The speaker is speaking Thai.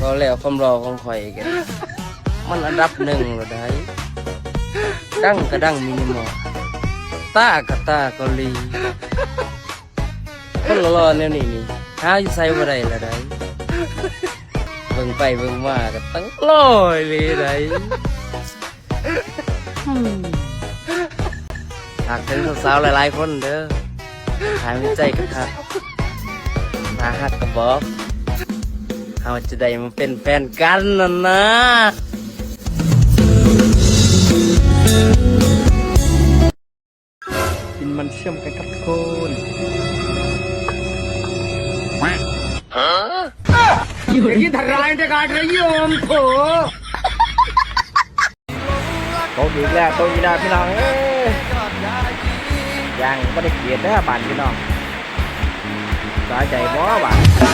ก็แล้วความรอของข่อยกันมันอันดับหนึ่งเหรอได้ ดังกระดังมินิมอลตากระตาเกาหลีคนรอๆแนวนี้นี่หาอยู่ใส่บ่ได้ละได้เบิ่งไปเบิ่งมาก็ตั้งลอยเลยได้ ฝากถึงสาวๆหลายๆคนเด้อหายใจกันครับมาฮักกับบอกเราจะได้มาเป็นแฟนกันนะนะกินมันเชื่อมกันครับทุกคนโตอีกแล้ว โตอีกแล้วพี่น้องเอ้ยยังไม่ได้เกียรตินะบ้านพี่น้องสาใจบ่บ้าน